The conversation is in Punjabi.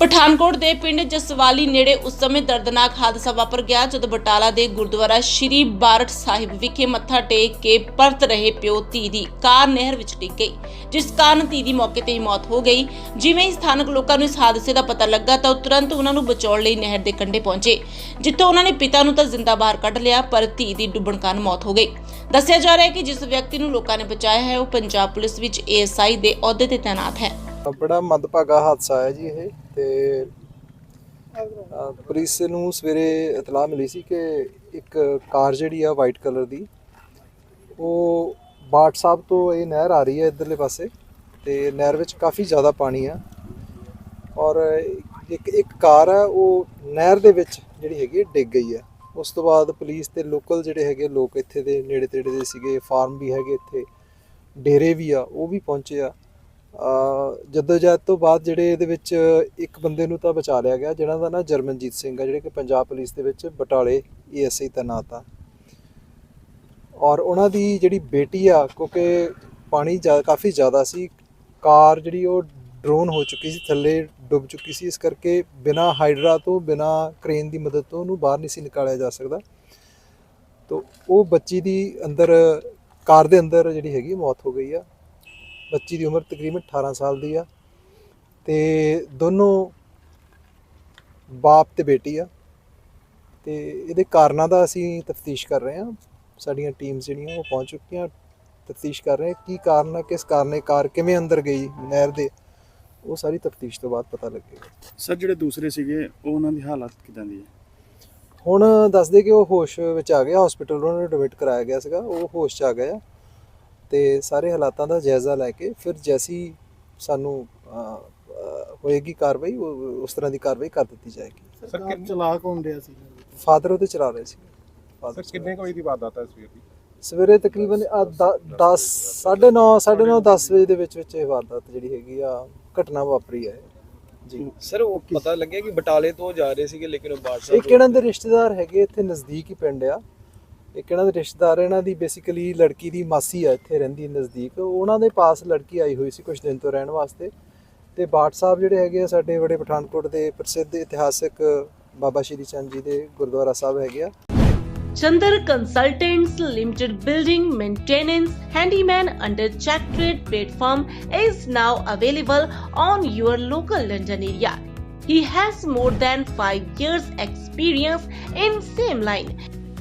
ਪਠਾਨਕੋਟ ਦੇ ਪਿੰਡ ਜਸਵਾਲੀ ਨੇੜੇ ਉਸ ਸਮੇਂ ਦਰਦਨਾਕ ਹਾਦਸਾ ਵਾਪਰ ਗਿਆ ਜਦੋਂ ਬਟਾਲਾ ਦੇ ਗੁਰਦੁਆਰਾ ਸ਼੍ਰੀ ਬਾਰਠ ਸਾਹਿਬ ਵਿਖੇ ਮੱਥਾ ਟੇਕ ਕੇ ਪਰਤ ਰਹੇ ਪਿਓ ਧੀ ਦੀ ਕਾਰ ਨਹਿਰ ਵਿੱਚ ਡਿੱਗ ਗਈ, ਜਿਸ ਕਾਰਨ ਧੀ ਦੀ ਮੌਕੇ ਤੇ ਹੀ ਮੌਤ ਹੋ ਗਈ। ਜਿਵੇਂ ਹੀ ਸਥਾਨਕ ਲੋਕਾਂ ਨੂੰ ਇਸ ਹਾਦਸੇ ਦਾ ਪਤਾ ਲੱਗਾ ਤਾਂ ਉਹ ਤੁਰੰਤ ਉਹਨਾਂ ਨੂੰ ਬਚਾਉਣ ਲਈ ਨਹਿਰ ਦੇ ਕੰਢੇ ਪਹੁੰਚੇ, ਜਿੱਥੋਂ ਉਹਨਾਂ ਨੇ ਪਿਤਾ ਨੂੰ ਤਾਂ ਜ਼ਿੰਦਾ ਬਾਹਰ ਕੱਢ ਲਿਆ, ਪਰ ਧੀ ਦੀ ਡੁੱਬਣ ਕਾਰਨ ਮੌਤ ਹੋ ਗਈ। ਦੱਸਿਆ ਜਾ ਰਿਹਾ ਹੈ ਕਿ ਜਿਸ ਵਿਅਕਤੀ ਨੂੰ ਲੋਕਾਂ ਨੇ ਬਚਾਇਆ ਹੈ, ਉਹ ਪੰਜਾਬ ਪੁਲਿਸ ਵਿੱਚ ਏਐਸਆਈ ਦੇ ਅਹੁਦੇ ਤੇ ਤਾਇਨਾਤ ਹੈ। ਬੜਾ ਮੰਦਭਾਗਾ ਹਾਦਸਾ ਹੈ ਜੀ ਇਹ ਤੇ ਅ, ਪੁਲਿਸ ਨੂੰ ਸਵੇਰੇ ਇਤਲਾਹ ਮਿਲੀ ਸੀ ਕਿ ਇੱਕ ਕਾਰ ਜਿਹੜੀ ਆ ਵਾਈਟ ਕਲਰ ਦੀ ਉਹ ਬਾਟ ਸਾਹਿਬ ਤੋਂ ਇਹ ਨਹਿਰ ਆ ਰਹੀ ਹੈ ਇਧਰਲੇ ਪਾਸੇ ਤੇ ਨਹਿਰ ਵਿੱਚ ਕਾਫੀ ਜ਼ਿਆਦਾ ਪਾਣੀ ਆ ਔਰ ਇੱਕ ਇੱਕ ਕਾਰ ਆ ਉਹ ਨਹਿਰ ਦੇ ਵਿੱਚ ਜਿਹੜੀ ਹੈਗੀ ਹੈ, ਡਿੱਗ ਗਈ ਆ। ਉਸ ਤੋਂ ਬਾਅਦ ਪੁਲਿਸ ਤੇ ਲੋਕਲ ਜਿਹੜੇ ਹੈਗੇ ਲੋਕ ਇੱਥੇ ਦੇ ਨੇੜੇ ਤੇੜੇ ਦੇ ਸੀਗੇ ਫਾਰਮ ਵੀ ਹੈਗੇ ਇੱਥੇ ਡੇਰੇ ਵੀ ਆ ਉਹ ਵੀ ਪਹੁੰਚੇ ਆ। ਜਦੋਜਹਿਦ ਤੋਂ ਬਾਅਦ ਜਿਹੜੇ ਇਹਦੇ ਵਿੱਚ ਇੱਕ ਬੰਦੇ ਨੂੰ ਤਾਂ ਬਚਾ ਲਿਆ ਗਿਆ, ਜਿਹਨਾਂ ਦਾ ਨਾਂ ਜਰਮਨਜੀਤ ਸਿੰਘ ਆ, ਜਿਹੜੇ ਕਿ ਪੰਜਾਬ ਪੁਲਿਸ ਦੇ ਵਿੱਚ ਬਟਾਲੇ ਏਐਸਆਈ ਤੈਨਾਤ ਆ। ਔਰ ਉਹਨਾਂ ਦੀ ਜਿਹੜੀ ਬੇਟੀ ਆ, ਕਿਉਂਕਿ ਪਾਣੀ ਜ਼ਿਆ- ਕਾਫੀ ਜ਼ਿਆਦਾ ਸੀ, ਕਾਰ ਜਿਹੜੀ ਉਹ ਡਰੋਨ ਹੋ ਚੁੱਕੀ ਸੀ, ਥੱਲੇ ਡੁੱਬ ਚੁੱਕੀ ਸੀ, ਇਸ ਕਰਕੇ ਬਿਨਾ ਹਾਈਡਰਾ ਤੋਂ, ਬਿਨਾ ਕ੍ਰੇਨ ਦੀ ਮਦਦ ਤੋਂ ਉਹਨੂੰ ਬਾਹਰ ਨਹੀਂ ਸੀ ਨਿਕਾਲਿਆ ਜਾ ਸਕਦਾ। ਤੋ ਉਹ ਬੱਚੀ ਦੀ ਅੰਦਰ, ਕਾਰ ਦੇ ਅੰਦਰ ਜਿਹੜੀ ਹੈਗੀ ਮੌਤ ਹੋ ਗਈ ਆ। ਬੱਚੀ ਦੀ ਉਮਰ ਤਕਰੀਬਨ 18 ਸਾਲ ਦੀ ਆ ਤੇ ਦੋਨੋਂ ਬਾਪ ਤੇ ਬੇਟੀ ਆ ਤੇ ਇਹਦੇ ਕਾਰਨਾਂ ਦਾ ਅਸੀਂ ਤਫਤੀਸ਼ ਕਰ ਰਹੇ ਹਾਂ। ਸਾਡੀਆਂ ਟੀਮਸ ਜਿਹੜੀਆਂ ਉਹ ਪਹੁੰਚ ਚੁੱਕੀਆਂ ਤਫਤੀਸ਼ ਕਰ ਰਹੇ ਹਾਂ ਕੀ ਕਾਰਨ ਆ ਕਿਸ ਕਾਰਨ ਕਾਰ ਕਿਵੇਂ ਅੰਦਰ ਗਈ ਨਹਿਰ ਦੇ ਉਹ ਸਾਰੀ ਤਫਤੀਸ਼ ਤੋਂ ਬਾਅਦ ਪਤਾ ਲੱਗੇਗਾ। ਸਰ ਜਿਹੜੇ ਦੂਸਰੇ ਸੀਗੇ ਉਹ ਉਹਨਾਂ ਦੀ ਹਾਲਤ ਕਿਦਾਂ ਦੀ ਹੈ? ਹੁਣ ਦੱਸਦੇ ਕਿ ਉਹ ਹੋਸ਼ ਵਿੱਚ ਆ ਗਿਆ ਹਸਪੀਟਲ ਉਹਨਾਂ ਨੂੰ ਐਡਮਿਟ ਕਰਾਇਆ ਗਿਆ ਸੀਗਾ ਉਹ ਹੋਸ਼ 'ਚ ਆ ਗਿਆ ਤੇ ਸਾਰੇ ਹਾਲਾਤਾਂ ਦਾ ਜਾਇਜ਼ਾ ਲੈ ਕੇ ਫਿਰ ਜੈਸੀ ਸਾਨੂੰ ਹੋਏਗੀ ਕਾਰਵਾਈ ਉਹ- ਉਸ ਤਰ੍ਹਾਂ ਦੀ ਕਾਰਵਾਈ ਕਰ ਦਿੱਤੀ ਜਾਏਗੀ। ਸਰ ਕਿ ਚਲਾ ਕੌਣ ਰਿਹਾ ਸੀ। ਫਾਦਰ ਉਹਦੇ ਚਲਾ ਰਹੇ ਸੀ। ਸਰ ਕਿੰਨੇ ਕੋਈ ਦੀ ਵਾਰਦਾਤ ਹੈ ਸਵੇਰ ਦੀ? ਸਵੇਰੇ ਤਕਰੀਬਨ 10 9:30 9:30 10 ਵਜੇ ਦੇ ਵਿੱਚ ਵਿੱਚ ਇਹ ਵਾਰਦਾਤ ਜਿਹੜੀ ਹੈਗੀ ਆ ਘਟਨਾ ਵਾਪਰੀ ਹੈ। ਜੀ। ਸਰ ਉਹ ਪਤਾ ਲੱਗਿਆ ਕਿ ਬਟਾਲੇ ਤੋਂ ਜਾ ਰਹੇ ਸੀਗੇ ਲੇਕਿਨ ਉਹ ਬਾੜ ਇੱਕ ਇਹਨਾਂ ਦੇ ਰਿਸ਼ਤੇਦਾਰ ਹੈਗੇ ਇੱਥੇ ਨਜ਼ਦੀਕ ਹੀ ਪਿੰਡ ਆ। ਇੱਕ ਇਹਨਾਂ ਦੇ ਰਿਸ਼ਤੇਦਾਰ ਇਹਨਾਂ ਦੀ ਬੇਸਿਕਲੀ ਲੜਕੀ ਦੀ ਮਾਸੀ ਆ ਇੱਥੇ ਰਹਿੰਦੀ ਨਜ਼ਦੀਕ ਉਹਨਾਂ ਦੇ ਪਾਸ ਲੜਕੀ ਆਈ ਹੋਈ ਸੀ ਕੁਝ ਦਿਨ ਤੋਂ ਰਹਿਣ ਵਾਸਤੇ ਤੇ ਬਾਟ ਸਾਹਿਬ ਜਿਹੜੇ ਹੈਗੇ ਆ ਸਾਡੇ ਬੜੇ ਪਠਾਨਕੋਟ ਦੇ ਪ੍ਰਸਿੱਧ ਇਤਿਹਾਸਕ ਬਾਬਾ ਸ਼੍ਰੀ ਚੰਦ ਜੀ ਦੇ ਗੁਰਦੁਆਰਾ ਸਾਹਿਬ ਹੈਗੇ ਆ Chander consultants limited building maintenance handyman under Checkatrade platform is now available on your local London area He has more than 5 years experience in same line